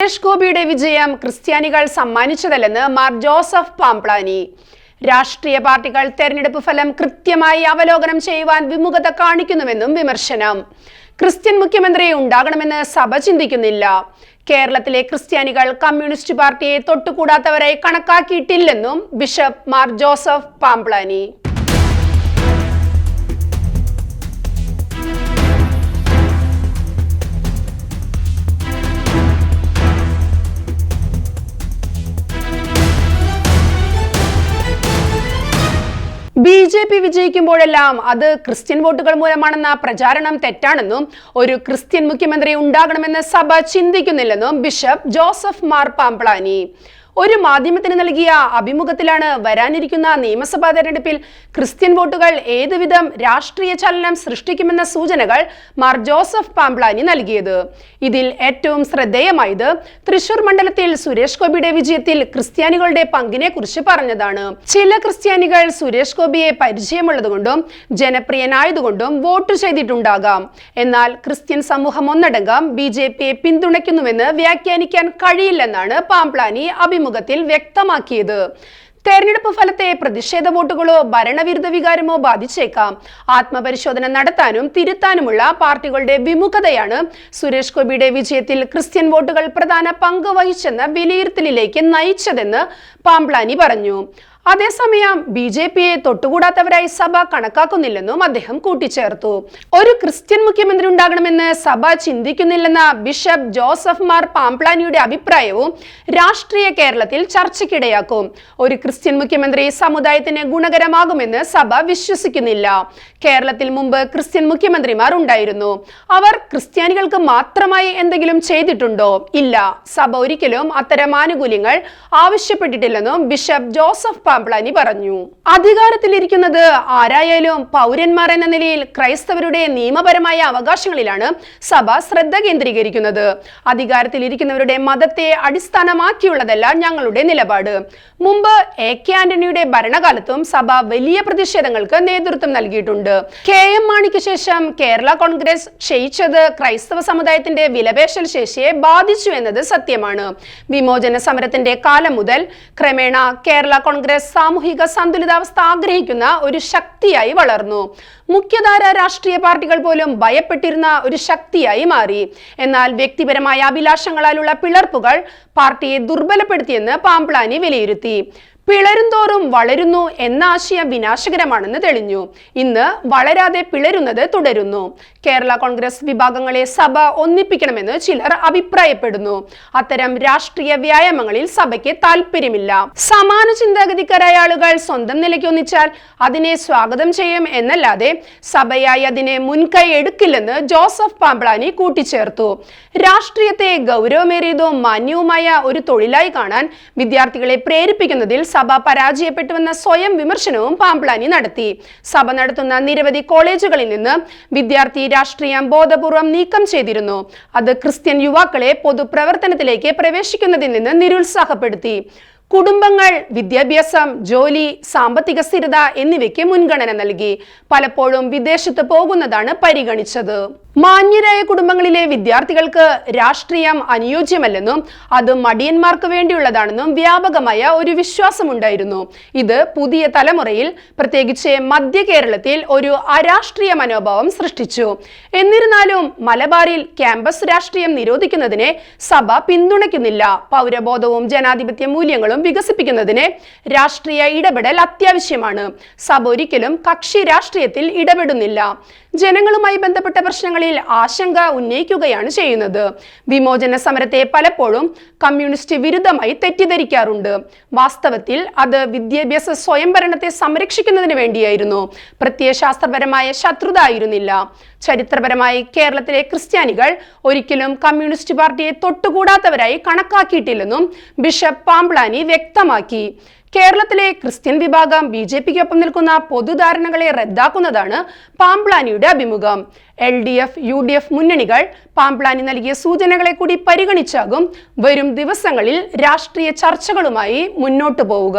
സുരേഷ് ഗോപിയുടെ വിജയം ക്രിസ്ത്യാനികൾ സമ്മാനിച്ചതല്ലെന്ന് മാർ ജോസഫ് പാംപ്ലാനി. രാഷ്ട്രീയ പാർട്ടികൾ തെരഞ്ഞെടുപ്പ് ഫലം കൃത്യമായി അവലോകനം ചെയ്യുവാൻ വിമുഖത കാണിക്കുന്നുവെന്നും വിമർശനം. ക്രിസ്ത്യൻ മുഖ്യമന്ത്രി ഉണ്ടാകണമെന്ന് സഭ ചിന്തിക്കുന്നില്ല. കേരളത്തിലെ ക്രിസ്ത്യാനികൾ കമ്മ്യൂണിസ്റ്റ് പാർട്ടിയെ തൊട്ടുകൂടാത്തവരായി കണക്കാക്കിയിട്ടില്ലെന്നും bishop Mar Joseph Pamplani. B J P വിജയിക്കുമ്പോഴെല്ലാം അത് ക്രിസ്ത്യൻ വോട്ടുകൾ മൂലമാണെന്ന പ്രചാരണം തെറ്റാണെന്നും ഒരു ക്രിസ്ത്യൻ മുഖ്യമന്ത്രി ഉണ്ടാകണമെന്ന് സഭ ചിന്തിക്കുന്നില്ലെന്നും ബിഷപ്പ് ജോസഫ് മാർ പാംപ്ലാനി. ഒരു മാധ്യമത്തിന് നൽകിയ അഭിമുഖത്തിലാണ് വരാനിരിക്കുന്ന നിയമസഭാ തെരഞ്ഞെടുപ്പിൽ ക്രിസ്ത്യൻ വോട്ടുകൾ ഏതുവിധം രാഷ്ട്രീയ ചലനം സൃഷ്ടിക്കുമെന്ന സൂചനകൾ മാർ ജോസഫ് പാംപ്ലാനി നൽകിയത്. ഇതിൽ ഏറ്റവും ശ്രദ്ധേയമായത് തൃശൂർ മണ്ഡലത്തിൽ സുരേഷ് ഗോപിയുടെ വിജയത്തിൽ ക്രിസ്ത്യാനികളുടെ പങ്കിനെ കുറിച്ച് പറഞ്ഞതാണ്. ചില ക്രിസ്ത്യാനികൾ സുരേഷ് ഗോപിയെ പരിചയമുള്ളതുകൊണ്ടും ജനപ്രിയനായതുകൊണ്ടും വോട്ട് ചെയ്തിട്ടുണ്ടാകാം. എന്നാൽ ക്രിസ്ത്യൻ സമൂഹം ഒന്നടങ്കം ബി ജെ പിയെ പിന്തുണയ്ക്കുന്നുവെന്ന് വ്യാഖ്യാനിക്കാൻ കഴിയില്ലെന്നാണ് പാംപ്ലാനി അഭിമുഖത്തിൽ വ്യക്തമാക്കിയത്. തെരഞ്ഞെടുപ്പ് ഫലത്തെ പ്രതിഷേധ വോട്ടുകളോ ഭരണവിരുദ്ധ വികാരമോ ബാധിച്ചേക്കാം. ആത്മപരിശോധന നടത്താനും തിരുത്താനുമുള്ള പാർട്ടികളുടെ വിമുഖതയാണ് സുരേഷ് ഗോപിയുടെ വിജയത്തിൽ ക്രിസ്ത്യൻ വോട്ടുകൾ പ്രധാന പങ്ക് വഹിച്ചെന്ന വിലയിരുത്തലിലേക്ക് നയിച്ചതെന്ന് പാംപ്ലാനി പറഞ്ഞു. അതേസമയം ബി ജെ പിയെ തൊട്ടുകൂടാത്തവരായി സഭ കണക്കാക്കുന്നില്ലെന്നും അദ്ദേഹം കൂട്ടിച്ചേർത്തു. ഒരു ക്രിസ്ത്യൻ മുഖ്യമന്ത്രി ഉണ്ടാകണമെന്ന് സഭ ചിന്തിക്കുന്നില്ലെന്ന ബിഷപ്പ് ജോസഫ് മാർ പാംപ്ലാനിയുടെ അഭിപ്രായവും രാഷ്ട്രീയ കേരളത്തിൽ ചർച്ചയ്ക്കിടയാക്കും. ഒരു ക്രിസ്ത്യൻ മുഖ്യമന്ത്രി സമുദായത്തിന് ഗുണകരമാകുമെന്ന് സഭ വിശ്വസിക്കുന്നില്ല. കേരളത്തിൽ മുമ്പ് ക്രിസ്ത്യൻ മുഖ്യമന്ത്രിമാർ ഉണ്ടായിരുന്നു. അവർ ക്രിസ്ത്യാനികൾക്ക് മാത്രമായി എന്തെങ്കിലും ചെയ്തിട്ടുണ്ടോ? ഇല്ല. സഭ ഒരിക്കലും അത്തരം ആനുകൂല്യങ്ങൾ ആവശ്യപ്പെട്ടിട്ടില്ലെന്നും ബിഷപ്പ് ജോസഫ് പാംപ്ലാനി പറഞ്ഞു. അധികാരത്തിലിരിക്കുന്നത് ആരായാലും പൗരന്മാർ എന്ന നിലയിൽ ക്രൈസ്തവരുടെ നിയമപരമായ അവകാശങ്ങളിലാണ് സഭ ശ്രദ്ധ കേന്ദ്രീകരിക്കുന്നത്. അധികാരത്തിലിരിക്കുന്നവരുടെ മതത്തെ അടിസ്ഥാനമാക്കിയുള്ളതല്ല ഞങ്ങളുടെ നിലപാട്. മുമ്പ് എ കെ ആന്റണിയുടെ ഭരണകാലത്തും സഭ വലിയ പ്രതിഷേധങ്ങൾക്ക് നേതൃത്വം നൽകിയിട്ടുണ്ട്. കെ എം മാണിക്ക് ശേഷം കേരള കോൺഗ്രസ് ക്ഷയിച്ചത് ക്രൈസ്തവ സമുദായത്തിന്റെ വിലപേശൽ ശേഷിയെ ബാധിച്ചു എന്നത് സത്യമാണ്. വിമോചന സമരത്തിന്റെ കാലം മുതൽ ക്രമേണ കേരള കോൺഗ്രസ് സാമൂഹിക സന്തുലിതാവസ്ഥ ആഗ്രഹിക്കുന്ന ഒരു ശക്തിയായി വളർന്നു. മുഖ്യധാര രാഷ്ട്രീയ പാർട്ടികൾ പോലും ഭയപ്പെട്ടിരുന്ന ഒരു ശക്തിയായി മാറി. എന്നാൽ വ്യക്തിപരമായ അഭിലാഷങ്ങളാലുള്ള പിളർപ്പുകൾ പാർട്ടിയെ ദുർബലപ്പെടുത്തിയെന്ന് പാംപ്ലാനി വിലയിരുത്തി. പിളരുന്തോറും വളരുന്നു എന്ന ആശയം വിനാശകരമാണെന്ന് തെളിഞ്ഞു. ഇന്ന് വളരാതെ പിളരുന്നത് തുടരുന്നു. കേരള കോൺഗ്രസ് വിഭാഗങ്ങളെ സഭ ഒന്നിപ്പിക്കണമെന്ന് ചിലർ അഭിപ്രായപ്പെടുന്നു. അത്തരം രാഷ്ട്രീയ വ്യായാമങ്ങളിൽ സഭയ്ക്ക് താല്പര്യമില്ല സമാന ചിന്താഗതിക്കാരായ ആളുകൾ സ്വന്തം നിലയ്ക്ക് ഒന്നിച്ചാൽ അതിനെ സ്വാഗതം ചെയ്യും എന്നല്ലാതെ സഭയായി അതിനെ മുൻകൈ എടുക്കില്ലെന്ന് ജോസഫ് പാമ്പ്ളാനി കൂട്ടിച്ചേർത്തു. രാഷ്ട്രീയത്തെ ഗൗരവമേറിയതും മാന്യവുമായ ഒരു തൊഴിലായി കാണാൻ വിദ്യാർത്ഥികളെ പ്രേരിപ്പിക്കുന്നതിൽ സഭ പരാജയപ്പെട്ടുവെന്ന സ്വയം വിമർശനവും പാംപ്ലാനി നടത്തി. സഭ നടത്തുന്ന നിരവധി കോളേജുകളിൽ നിന്ന് വിദ്യാർത്ഥി രാഷ്ട്രീയം ബോധപൂർവം നീക്കം ചെയ്തിരുന്നു. അത് ക്രിസ്ത്യൻ യുവാക്കളെ പൊതുപ്രവർത്തനത്തിലേക്ക് പ്രവേശിക്കുന്നതിൽ നിന്ന് നിരുത്സാഹപ്പെടുത്തി. കുടുംബങ്ങൾ വിദ്യാഭ്യാസം ജോലി സാമ്പത്തിക സ്ഥിരത എന്നിവയ്ക്ക് മുൻഗണന നൽകി. പലപ്പോഴും വിദേശത്ത് പോകുന്നതാണ് പരിഗണിച്ചത്. മാന്യരായ കുടുംബങ്ങളിലെ വിദ്യാർത്ഥികൾക്ക് രാഷ്ട്രീയം അനുയോജ്യമല്ലെന്നും അത് മടിയന്മാർക്ക് വേണ്ടിയുള്ളതാണെന്നും വ്യാപകമായ ഒരു വിശ്വാസമുണ്ടായിരുന്നു. ഇത് പുതിയ തലമുറയിൽ പ്രത്യേകിച്ച് മധ്യ കേരളത്തിൽ ഒരു അരാഷ്ട്രീയ മനോഭാവം സൃഷ്ടിച്ചു. എന്നിരുന്നാലും മലബാറിൽ ക്യാമ്പസ് രാഷ്ട്രീയം നിരോധിക്കുന്നതിനെ സഭ പിന്തുണയ്ക്കുന്നില്ല. പൗരബോധവും ജനാധിപത്യ മൂല്യങ്ങളും വികസിപ്പിക്കുന്നതിന് രാഷ്ട്രീയ ഇടപെടൽ അത്യാവശ്യമാണ്. സഭ ഒരിക്കലും കക്ഷി രാഷ്ട്രീയത്തിൽ ഇടപെടുന്നില്ല. ജനങ്ങളുമായി ബന്ധപ്പെട്ട പ്രശ്നങ്ങളിൽ ആശങ്ക ഉന്നയിക്കുകയാണ് ചെയ്യുന്നത്. വിമോചന സമരത്തെ പലപ്പോഴും കമ്മ്യൂണിസ്റ്റ് വിരുദ്ധമായി തെറ്റിദ്ധരിക്കാറുണ്ട്. വാസ്തവത്തിൽ അത് വിദ്യാഭ്യാസ സ്വയംഭരണത്തെ സംരക്ഷിക്കുന്നതിന് വേണ്ടിയായിരുന്നു. പ്രത്യയശാസ്ത്രപരമായ ശത്രുത ആയിരുന്നില്ല ചരിത്രപരമായി കേരളത്തിലെ ക്രിസ്ത്യാനികൾ ഒരിക്കലും കമ്മ്യൂണിസ്റ്റ് പാർട്ടിയെ തൊട്ടുകൂടാത്തവരായി കണക്കാക്കിയിട്ടില്ലെന്നും ബിഷപ്പ് പാംപ്ലാനി വ്യക്തമാക്കി. കേരളത്തിലെ ക്രിസ്ത്യൻ വിഭാഗം ബി ജെ പിക്കൊപ്പം നിൽക്കുന്ന പൊതുധാരണകളെ റദ്ദാക്കുന്നതാണ് പാംപ്ലാനിയുടെ അഭിമുഖം. L D F U D F മുന്നണികൾ പാംപ്ലാനി നൽകിയ സൂചനകളെ കൂടി പരിഗണിച്ചാകും വരും ദിവസങ്ങളിൽ രാഷ്ട്രീയ ചർച്ചകളുമായി മുന്നോട്ടു പോവുക.